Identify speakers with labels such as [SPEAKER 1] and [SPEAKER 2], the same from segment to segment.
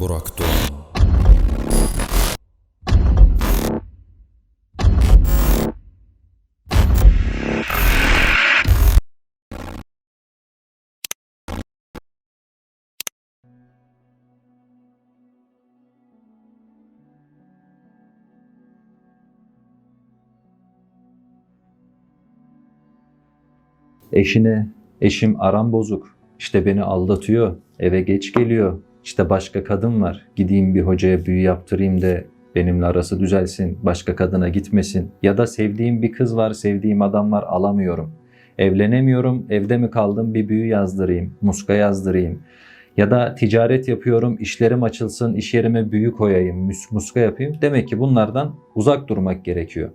[SPEAKER 1] Burak Doğan
[SPEAKER 2] Eşine, eşim aram bozuk, işte beni aldatıyor, eve geç geliyor, işte başka kadın var, gideyim bir hocaya büyü yaptırayım da benimle arası düzelsin, başka kadına gitmesin. Ya da sevdiğim bir kız var, sevdiğim adam var, alamıyorum. Evlenemiyorum, evde mi kaldım bir büyü yazdırayım, muska yazdırayım. Ya da ticaret yapıyorum, işlerim açılsın, iş yerime büyü koyayım, mus- muska yapayım. Demek ki bunlardan uzak durmak gerekiyor.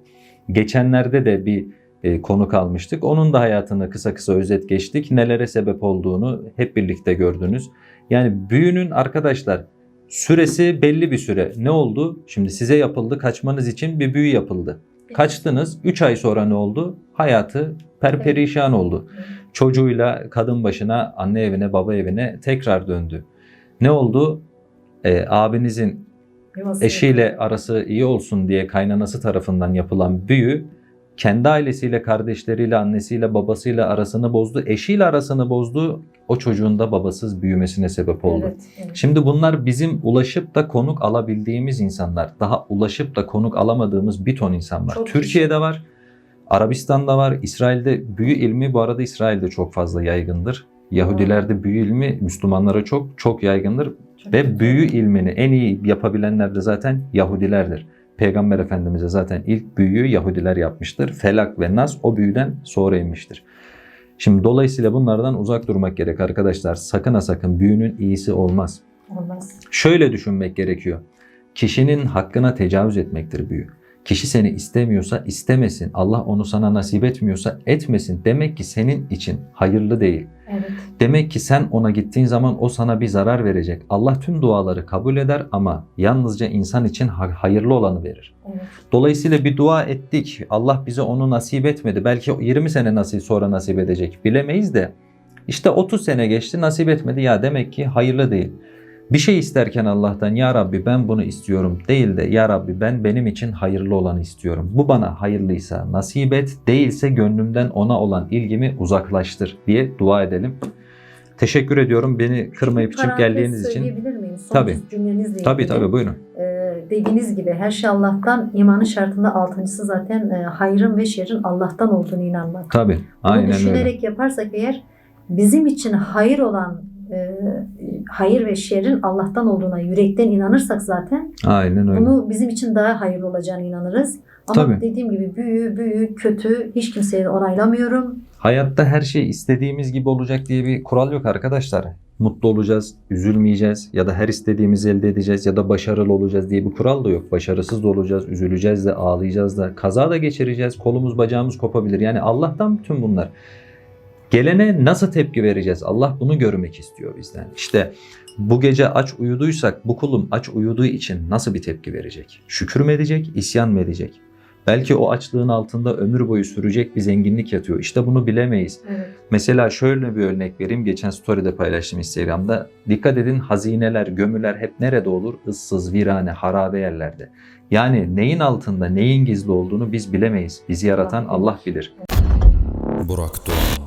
[SPEAKER 2] Geçenlerde de bir e, konuk almıştık. Onun da hayatını kısa kısa özet geçtik. Nelere sebep olduğunu hep birlikte gördünüz. Yani büyünün arkadaşlar süresi belli bir süre. Ne oldu? Şimdi size yapıldı. Kaçmanız için bir büyü yapıldı. Kaçtınız. 3 ay sonra ne oldu? Hayatı perperişan oldu. Çocuğuyla kadın başına, anne evine, baba evine tekrar döndü. Ne oldu? E, abinizin eşiyle arası iyi olsun diye kaynanası tarafından yapılan büyü kendi ailesiyle, kardeşleriyle, annesiyle, babasıyla arasını bozdu. Eşiyle arasını bozdu. O çocuğun da babasız büyümesine sebep oldu.
[SPEAKER 3] Evet, evet.
[SPEAKER 2] Şimdi bunlar bizim ulaşıp da konuk alabildiğimiz insanlar. Daha ulaşıp da konuk alamadığımız bir ton insan var.
[SPEAKER 3] Çok
[SPEAKER 2] Türkiye'de var, Arabistan'da var, İsrail'de büyü ilmi bu arada İsrail'de çok fazla yaygındır. Yahudilerde büyü ilmi Müslümanlara çok çok yaygındır.
[SPEAKER 3] Çok
[SPEAKER 2] Ve büyü ilmini en iyi yapabilenler de zaten Yahudilerdir. Peygamber Efendimiz'e zaten ilk büyüyü Yahudiler yapmıştır. Felak ve Nas o büyüden sonra inmiştir. Şimdi dolayısıyla bunlardan uzak durmak gerek arkadaşlar. Sakın ha sakın büyünün iyisi olmaz.
[SPEAKER 3] Olmaz.
[SPEAKER 2] Şöyle düşünmek gerekiyor. Kişinin hakkına tecavüz etmektir büyü. Kişi seni istemiyorsa istemesin. Allah onu sana nasip etmiyorsa etmesin. Demek ki senin için hayırlı değil.
[SPEAKER 3] Evet.
[SPEAKER 2] Demek ki sen ona gittiğin zaman o sana bir zarar verecek. Allah tüm duaları kabul eder ama yalnızca insan için ha- hayırlı olanı verir.
[SPEAKER 3] Evet.
[SPEAKER 2] Dolayısıyla bir dua ettik. Allah bize onu nasip etmedi. Belki 20 sene nasip sonra nasip edecek. Bilemeyiz de. İşte 30 sene geçti nasip etmedi. Ya demek ki hayırlı değil. Bir şey isterken Allah'tan ya Rabbi ben bunu istiyorum değil de ya Rabbi ben benim için hayırlı olanı istiyorum. Bu bana hayırlıysa nasip et değilse gönlümden ona olan ilgimi uzaklaştır diye dua edelim. Teşekkür ediyorum beni kırmayıp
[SPEAKER 3] parantez
[SPEAKER 2] geldiğiniz için.
[SPEAKER 3] söyleyebilir miyim? Son
[SPEAKER 2] Tabii.
[SPEAKER 3] cümlenizle
[SPEAKER 2] Tabii
[SPEAKER 3] ilgili.
[SPEAKER 2] tabii buyurun.
[SPEAKER 3] Ee, dediğiniz gibi her şey Allah'tan, imanın şartında altıncısı zaten e, hayrın ve şerrin Allah'tan olduğunu inanmak.
[SPEAKER 2] Tabii
[SPEAKER 3] Bunu
[SPEAKER 2] aynen öyle.
[SPEAKER 3] düşünerek yaparsak eğer bizim için hayır olan e, hayır ve şerrin Allah'tan olduğuna yürekten inanırsak zaten
[SPEAKER 2] Aynen öyle.
[SPEAKER 3] bunu bizim için daha hayırlı olacağına inanırız. Ama
[SPEAKER 2] Tabii.
[SPEAKER 3] dediğim gibi büyü, büyü, kötü hiç kimseye onaylamıyorum.
[SPEAKER 2] Hayatta her şey istediğimiz gibi olacak diye bir kural yok arkadaşlar. Mutlu olacağız, üzülmeyeceğiz ya da her istediğimizi elde edeceğiz ya da başarılı olacağız diye bir kural da yok. Başarısız da olacağız, üzüleceğiz de, ağlayacağız da, kaza da geçireceğiz, kolumuz bacağımız kopabilir. Yani Allah'tan bütün bunlar. Gelene nasıl tepki vereceğiz? Allah bunu görmek istiyor bizden. İşte bu gece aç uyuduysak bu kulum aç uyuduğu için nasıl bir tepki verecek? Şükür mü edecek, isyan mı edecek? Belki o açlığın altında ömür boyu sürecek bir zenginlik yatıyor. İşte bunu bilemeyiz.
[SPEAKER 3] Evet.
[SPEAKER 2] Mesela şöyle bir örnek vereyim. Geçen story'de paylaştım Instagram'da. Dikkat edin hazineler, gömüler hep nerede olur? Issız, virane, harabe yerlerde. Yani neyin altında, neyin gizli olduğunu biz bilemeyiz. Bizi yaratan Allah bilir.
[SPEAKER 1] Burak Doğan